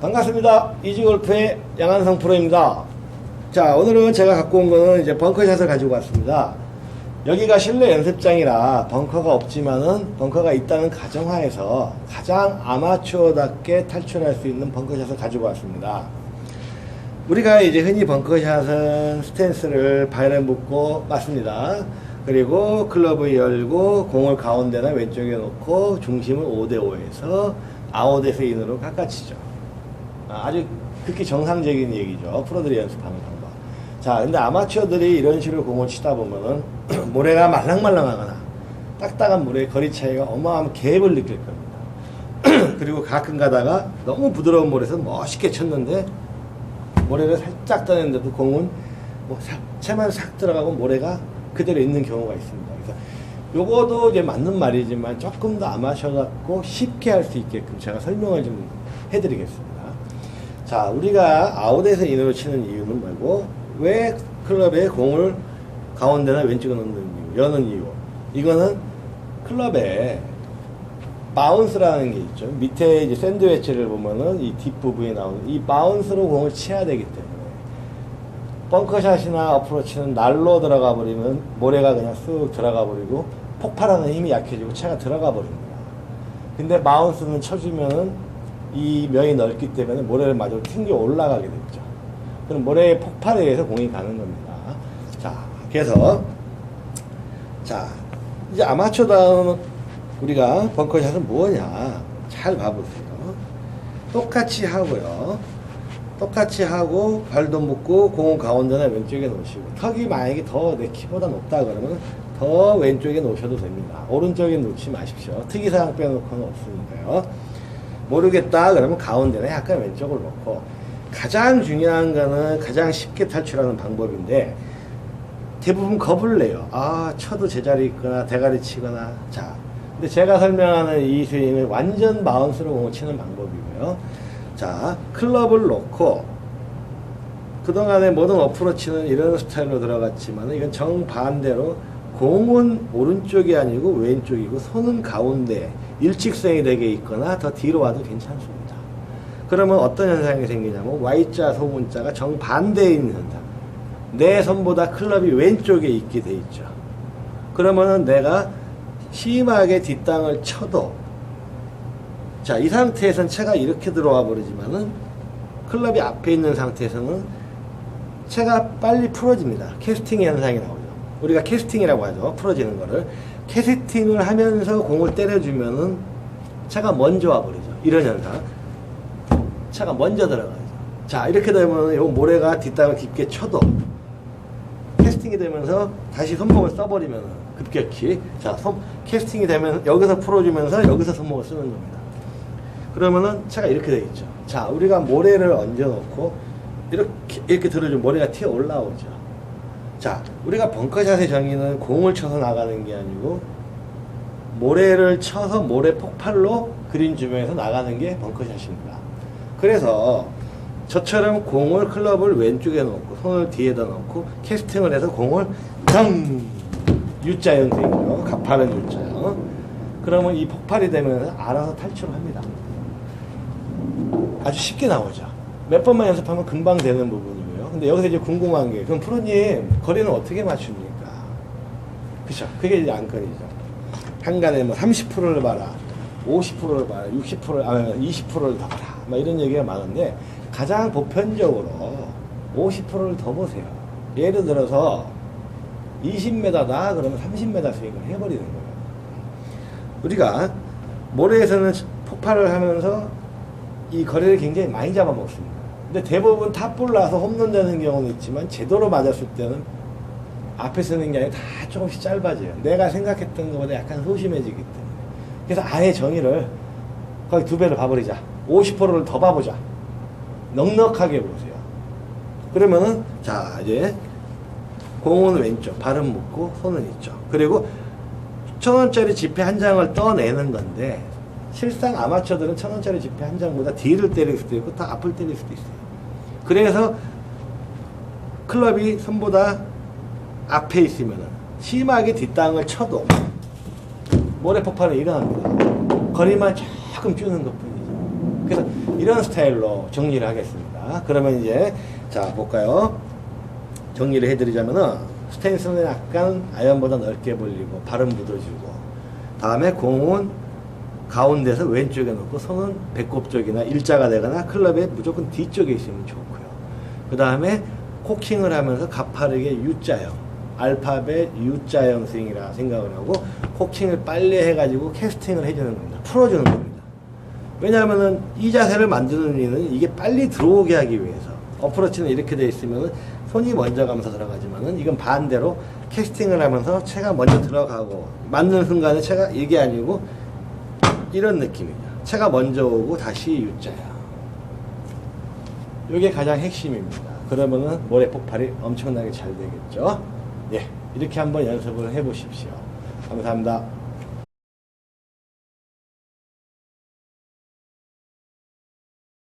반갑습니다. 이지골프의 양한성 프로입니다. 자, 오늘은 제가 갖고 온 거는 이제 벙커샷을 가지고 왔습니다. 여기가 실내 연습장이라 벙커가 없지만은 벙커가 있다는 가정하에서 가장 아마추어답게 탈출할 수 있는 벙커샷을 가지고 왔습니다. 우리가 이제 흔히 벙커샷은 스탠스를 발에 묶고 맞습니다. 그리고 클럽을 열고 공을 가운데나 왼쪽에 놓고 중심을 5대5에서 아웃에서 인으로 깎아치죠. 아, 아주 극히 정상적인 얘기죠. 프로들이 연습하는 방법. 자, 근데 아마추어들이 이런 식으로 공을 치다 보면은 모래가 말랑말랑하거나 딱딱한 물의 거리 차이가 어마어마한 갭을 느낄 겁니다. 그리고 가끔 가다가 너무 부드러운 모래에서 멋있게 쳤는데 모래를 살짝 떠냈는데도 공은 뭐 싹, 채만 싹 들어가고 모래가 그대로 있는 경우가 있습니다. 그래서 요거도 이제 맞는 말이지만 조금 더 아마추어 같고 쉽게 할 수 있게끔 제가 설명을 좀 해드리겠습니다. 자, 우리가 아웃에서 인으로 치는 이유는 뭐고, 왜 클럽에 공을 가운데나 왼쪽에 넣는 이유, 여는 이유. 이거는 클럽에 바운스라는 게 있죠. 밑에 이제 샌드웨치를 보면은 이 뒷부분에 나오는 이 바운스로 공을 치야 되기 때문에 벙커샷이나 어프로치는 날로 들어가 버리면 모래가 그냥 쑥 들어가 버리고 폭발하는 힘이 약해지고 채가 들어가 버립니다. 근데 바운스는 쳐주면은 이 면이 넓기 때문에 모래를 마저 튕겨 올라가게 되죠. 그럼 모래의 폭발에 의해서 공이 가는 겁니다. 자, 그래서 자 이제 아마추어다운 우리가 벙커샷은 뭐냐 잘 봐보세요. 똑같이 하고요. 똑같이 하고 발도 묶고 공은 가운데나 왼쪽에 놓으시고 턱이 만약에 더 내 키보다 높다 그러면 더 왼쪽에 놓으셔도 됩니다. 오른쪽에 놓지 마십시오. 특이사항 빼놓고는 없으니까요. 모르겠다 그러면 가운데나 약간 왼쪽을 놓고 가장 중요한 거는 가장 쉽게 탈출하는 방법인데 대부분 겁을 내요. 아, 쳐도 제자리 있거나 대가리 치거나. 자, 근데 제가 설명하는 이 스윙은 완전 바운스로 공을 치는 방법이고요. 자, 클럽을 놓고 그동안에 모든 어프로치는 이런 스타일로 들어갔지만 이건 정반대로 공은 오른쪽이 아니고 왼쪽이고 손은 가운데 일직선이 되게 있거나 더 뒤로 와도 괜찮습니다. 그러면 어떤 현상이 생기냐면 Y자 소문자가 정반대에 있는 현상. 내 손보다 클럽이 왼쪽에 있게 돼 있죠. 그러면은 내가 심하게 뒷땅을 쳐도 자, 이 상태에서는 채가 이렇게 들어와 버리지만은 클럽이 앞에 있는 상태에서는 채가 빨리 풀어집니다. 캐스팅 현상이 나오죠. 우리가 캐스팅이라고 하죠. 풀어지는 거를. 캐스팅을 하면서 공을 때려주면은 채가 먼저 와버리죠. 이런 현상. 차가 먼저 들어가죠. 자, 이렇게 되면 요 모래가 뒷땅을 깊게 쳐도 캐스팅이 되면서 다시 손목을 써버리면 급격히 자, 손, 캐스팅이 되면 여기서 풀어주면서 여기서 손목을 쓰는 겁니다. 그러면은 차가 이렇게 되어 있죠. 자, 우리가 모래를 얹어놓고 이렇게 이렇게 들어주면 모래가 튀어 올라오죠. 자, 우리가 벙커샷의 정의는 공을 쳐서 나가는 게 아니고 모래를 쳐서 모래 폭발로 그린 주변에서 나가는 게 벙커샷입니다. 그래서 저처럼 공을 클럽을 왼쪽에 놓고 손을 뒤에다 놓고 캐스팅을 해서 공을 당 U자 형태이죠. 가파른 U자요. 그러면 이 폭발이 되면 알아서 탈출합니다. 아주 쉽게 나오죠. 몇 번만 연습하면 금방 되는 부분이고요. 근데 여기서 이제 궁금한 게, 그럼 프로님, 거리는 어떻게 맞춥니까? 그쵸. 그게 이제 안건이죠. 한간에 뭐 30%를 봐라, 50%를 봐라, 60%를, 아, 20%를 더 봐라. 막 이런 얘기가 많은데, 가장 보편적으로 50%를 더 보세요. 예를 들어서 20m다 그러면 30m 스윙을 해버리는 거예요. 우리가 모래에서는 폭발을 하면서 이 거리를 굉장히 많이 잡아먹습니다. 근데 대부분 탑볼 나서 홈런 되는 경우는 있지만 제대로 맞았을 때는 앞에 쓰는 게 아니라 다 조금씩 짧아져요. 내가 생각했던 것보다 약간 소심해지기 때문에. 그래서 아예 정의를 거의 두 배를 봐버리자. 50%를 더 봐보자. 넉넉하게 보세요. 그러면은 자 이제 공은 왼쪽, 발은 묶고 손은 있죠. 그리고 천 원짜리 지폐 한 장을 떠내는 건데 실상 아마추어들은 천 원짜리 지폐 한 장보다 뒤를 때릴 수도 있고 더 앞을 때릴 수도 있어요. 그래서 클럽이 손보다 앞에 있으면 심하게 뒷땅을 쳐도 모래 폭발은 일어납니다. 거리만 조금 줄는 것 뿐이죠. 그래서 이런 스타일로 정리를 하겠습니다. 그러면 이제 자 볼까요? 정리를 해드리자면은 스탠스는 약간 아이언보다 넓게 벌리고 발은 묻어주고 다음에 공은 가운데서 왼쪽에 놓고 손은 배꼽 쪽이나 일자가 되거나 클럽의 무조건 뒤쪽에 있으면 좋고요. 그 다음에 코킹을 하면서 가파르게 U자형, 알파벳 U자형 스윙이라 생각을 하고 코킹을 빨리 해가지고 캐스팅을 해주는 겁니다. 풀어주는 겁니다. 왜냐하면은 이 자세를 만드는 이유는 이게 빨리 들어오게 하기 위해서 어프로치는 이렇게 돼 있으면은 손이 먼저 가면서 들어가지만은 이건 반대로 캐스팅을 하면서 채가 먼저 들어가고 맞는 순간에 채가 이게 아니고 이런 느낌이죠. 채가 먼저 오고 다시 U자야. 이게 가장 핵심입니다. 그러면은 모래 폭발이 엄청나게 잘 되겠죠. 예, 이렇게 한번 연습을 해 보십시오. 감사합니다.